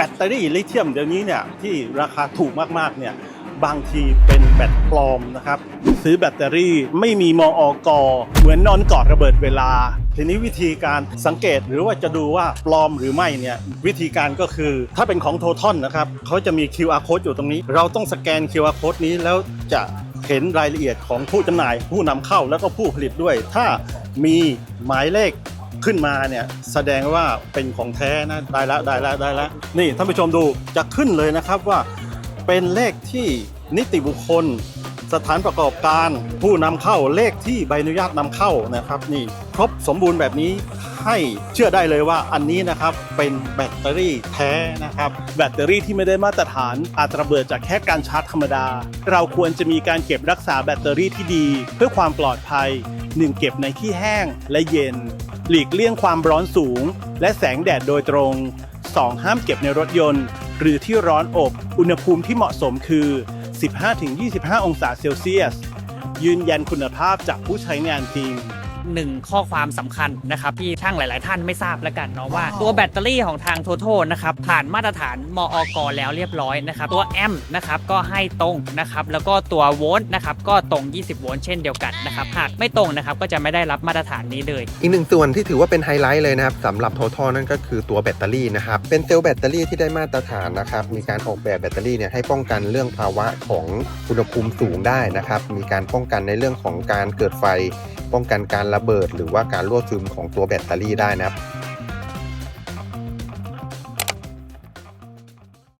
บตเตอรี่ลิเธียมเดี๋ยวนี้เนี่ยที่ราคาถูกมากๆเนี่ยบางทีเป็นแบตปลอมนะครับ ซื้อแบตเตอรี่ไม่มีมออกเหมือนนอนกอดระเบิดเวลา ทีนี้วิธีการสังเกตหรือว่าจะดูว่าปลอมหรือไม่เนี่ยวิธีการก็คือถ้าเป็นของโททอนนะครับเขาจะมี QR code อยู่ตรงนี้ เราต้องสแกน QR code นี้แล้วจะเห็นรายละเอียดของผู้จำหน่าย ผู้นำเข้าแล้วก็ผู้ผลิตด้วย ถ้ามีหมายเลข ขึ้นมาเนี่ยแสดงว่าเป็นของแท้นะได้แล้วได้แล้วได้แล้วนี่ท่านผู้ชมดูจะขึ้นเลยนะครับว่าเป็นเลขที่นิติบุคคล สถานประกอบการผู้นำเข้าเลขที่ใบอนุญาตนำเข้านะครับนี่ครบสมบูรณ์แบบนี้ให้เชื่อได้เลยว่าอันนี้นะครับเป็นแบตเตอรี่แท้นะครับ แบตเตอรี่ที่ไม่ได้มาตรฐานอาจระเบิดจากแค่การชาร์จธรรมดา เราควรจะมีการเก็บรักษาแบตเตอรี่ที่ดี เพื่อความปลอดภัย 1. เก็บในที่แห้งและเย็น หลีกเลี่ยงความร้อนสูง และแสงแดดโดยตรง 2. ห้ามเก็บในรถยนต์ หรือที่ร้อนอบ อุณหภูมิที่เหมาะสมคือ 15-25 องศาเซลเซียส ยืนยันคุณภาพจากผู้ใช้งานจริง หนึ่งข้อความสำคัญนะครับที่ช่างหลาย ๆ ท่านไม่ทราบแล้วกันเนาะว่าตัวแบตเตอรี่ของทางโทโทนะครับผ่านมาตรฐานมออกแล้วเรียบร้อยนะครับตัวแอมป์นะครับก็ให้ตรงนะครับแล้วก็ตัวโวลต์นะครับก็ตรง 20 โวลต์เช่นเดียวกันนะครับหากไม่ตรงนะครับก็จะไม่ได้รับมาตรฐานนี้เลย อีกหนึ่งส่วนที่ถือว่าเป็นไฮไลท์เลยนะครับสำหรับ Total นั่นก็คือตัวแบตเตอรี่นะครับเป็นเซลล์แบตเตอรี่ที่ได้มาตรฐานนะครับมีการออกแบบแบตเตอรี่เนี่ยให้ป้องกันเรื่องภาวะของอุณหภูมิสูงได้นะครับมีการป้องกันในเรื่องของการเกิดไฟ ป้องกันการระเบิด หรือว่าการรั่วซึมของตัวแบตเตอรี่ได้นะครับ